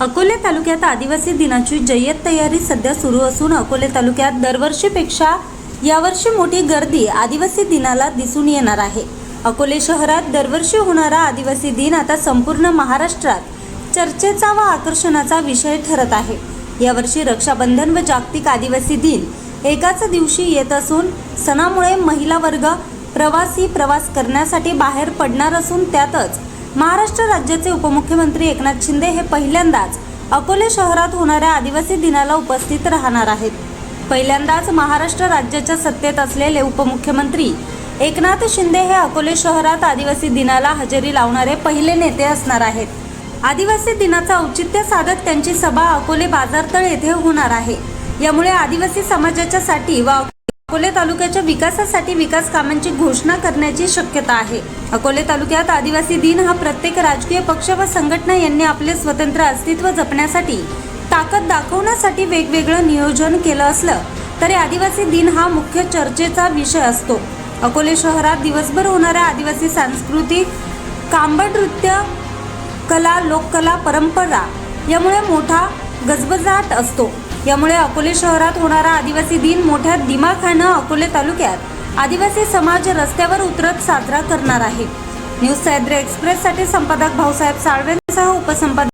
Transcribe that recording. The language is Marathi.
अकोले तालुक्यात आदिवासी दिनाची जय्यत तयारी सध्या सुरू असून अकोले तालुक्यात दरवर्षीपेक्षा यावर्षी मोठी गर्दी आदिवासी दिनाला दिसून येणार आहे. अकोले शहरात दरवर्षी होणारा आदिवासी दिन आता संपूर्ण महाराष्ट्रात चर्चेचा व आकर्षणाचा विषय ठरत आहे. यावर्षी रक्षाबंधन व जागतिक आदिवासी दिन एकाच दिवशी येत असून सणामुळे महिला वर्ग प्रवासी प्रवास करण्यासाठी बाहेर पडणार असून त्यातच महाराष्ट्र राज्याचे उपमुख्यमंत्री एकनाथ शिंदे हे पहिल्यांदाच अकोले शहरात होणाऱ्या आदिवासी दिनाला उपस्थित राहणार आहेत. पहिल्यांदाच महाराष्ट्र राज्याच्या सत्तेत असलेले उपमुख्यमंत्री एकनाथ शिंदे हे अकोले शहरात आदिवासी दिनाला हजेरी लावणारे पहिले नेते असणार आहेत. आदिवासी दिनाचं औचित्य साधत त्यांची सभा अकोले बाजारतळ येथे होणार आहे. यामुळे आदिवासी समाजाच्या साठी व अकोले तालुक्याच्या विकासासाठी विकास कामांची घोषणा करण्याची शक्यता आहे. अकोले तालुक्यात आदिवासी दिन हा प्रत्येक राजकीय पक्ष व संघटना यांनी आपले स्वतंत्र अस्तित्व जपण्यासाठी ताकद दाखवण्यासाठी वेगवेगळं नियोजन केलं असलं तरी आदिवासी दिन हा मुख्य चर्चेचा विषय असतो. अकोले शहरात दिवसभर होणाऱ्या आदिवासी सांस्कृतिक कांबड नृत्य कला लोककला परंपरा यामुळे मोठा गजबजाट असतो. यामुळे अकोले शहरात होणारा आदिवासी दिन मोठ्या दिमाखानं अकोले तालुक्यात आदिवासी समाज रस्त्यावर उतरत साजरा करणार आहे. न्यूज सह्याद्री एक्सप्रेससाठी संपादक भाऊसाहेब साळवेंसह उपसंपादक